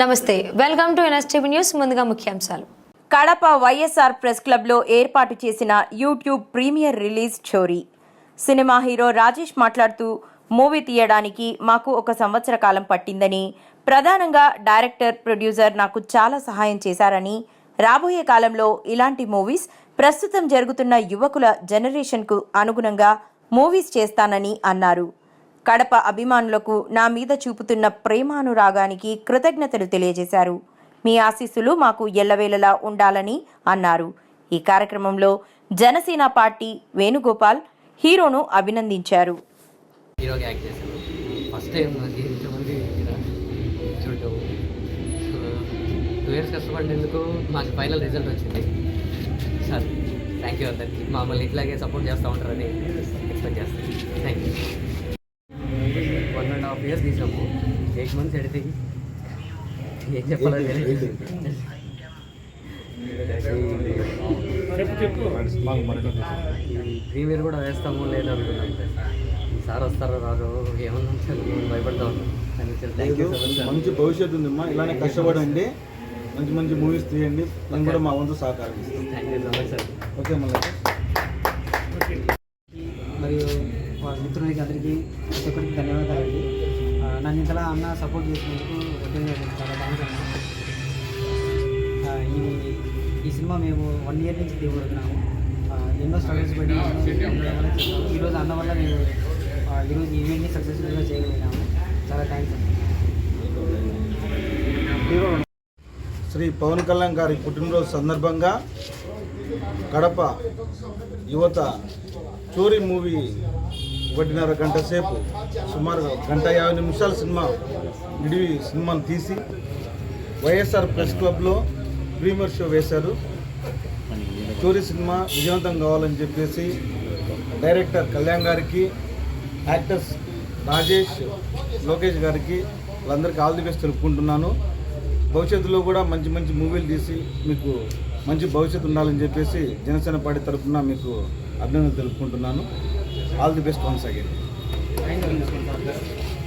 నమస్తే welcome to NSTV news ముందుగా ముఖ్యాంశాలు. కడప వైఎస్ఆర్ ప్రెస్ క్లబ్లో ఏర్పాటు చేసిన YouTube premiere release Chori cinema hero Rajesh మాట్లాడుతూ మూవీ తీయడానికి మాకు ఒక సంవత్సర కాలం పట్టిందని ప్రధానంగా డైరెక్టర్ ప్రొడ్యూసర్ నాకు చాలా సహాయం చేశారని రాబోయే కాలంలో ఇలాంటి మూవీస్ ప్రస్తుతం జరుగుతున్న యువకుల జనరేషన్కు అనుగుణంగా మూవీస్ చేస్తానని అన్నారు. కడప అభిమానులకు నా మీద చూపుతున్న ప్రేమానురాగానికి కృతజ్ఞతలు తెలియజేశారు. మీ ఆశీస్సులు మాకు ఎల్లవేళలా ఉండాలని అన్నారు. ఈ కార్యక్రమంలో జనసేన పార్టీ వేణుగోపాల్ హీరోను అభినందించారు. ఫస్ట్ టైం టూ ఇయర్స్ కష్టపడినందుకు మాకు ఫైనల్ రిజల్ట్ వచ్చింది. సార్ థ్యాంక్ యూ అందరికి. మమ్మల్ని ఇట్లాగే సపోర్ట్ చేస్తూ ఉంటారని ఎక్స్పెక్ట్ చేస్తాను. Thank you one and half years తీసాము. ఎయిట్ మంత్స్ ఎడిటింగ్ ఏం చెప్పాలో తెలియదు. ఈ ప్రీమియర్ కూడా వేస్తామో లేదో అనుకున్నాం. సార్ సార్ వస్తారో రారో ఏమన్నా నేను భయపడతా. మచ్ భవిష్యత్తు ఉందమ్మా ఇలానే కష్టపడండి. మంచి మంచి మూవీస్ తీయండి. మేము కూడా మా వంతు సహకారం ఇస్తాం thank you so much sir okay మళ్ళీ. మిత్రులకి అందరికీ ప్రతి ఒక్కరికి ధన్యవాదాలండి. నన్ను ఇంతలా అన్న సపోర్ట్ చేసినందుకు చాలా బాగుంటుంది ఈ ఈ సినిమా మేము వన్ ఇయర్ నుంచి తీయబడుతున్నాము ఎన్నో స్ట్రగుల్స్ పడి ఈరోజు అన్న వల్ల మేము ఈరోజు ఈవెంట్ని సక్సెస్ఫుల్గా చేయగలిగినాము చాలా థ్యాంక్స్ అండి. శ్రీ పవన్ కళ్యాణ్ గారి పుట్టినరోజు సందర్భంగా కడప యువత చోరీ మూవీ ఒకటిన్నర గంట సేపు సుమారుగా గంట యాభై నిమిషాల సినిమా విడివి సినిమాను తీసి వైఎస్ఆర్ ప్రెస్ క్లబ్లో ప్రీమియర్ షో వేశారు. చోరీ సినిమా విజయవంతం కావాలని చెప్పేసి డైరెక్టర్ కళ్యాణ్ గారికి యాక్టర్స్ రాజేష్ లోకేష్ గారికి వాళ్ళందరికీ ఆల్ ది బెస్ట్ తెలుపుకుంటున్నాను. భవిష్యత్తులో కూడా మంచి మంచి మూవీలు తీసి మీకు మంచి భవిష్యత్తు ఉండాలని చెప్పేసి జనసేన పార్టీ తరఫున మీకు అభినందనలు తెలుపుకుంటున్నాను. All the best once again thank you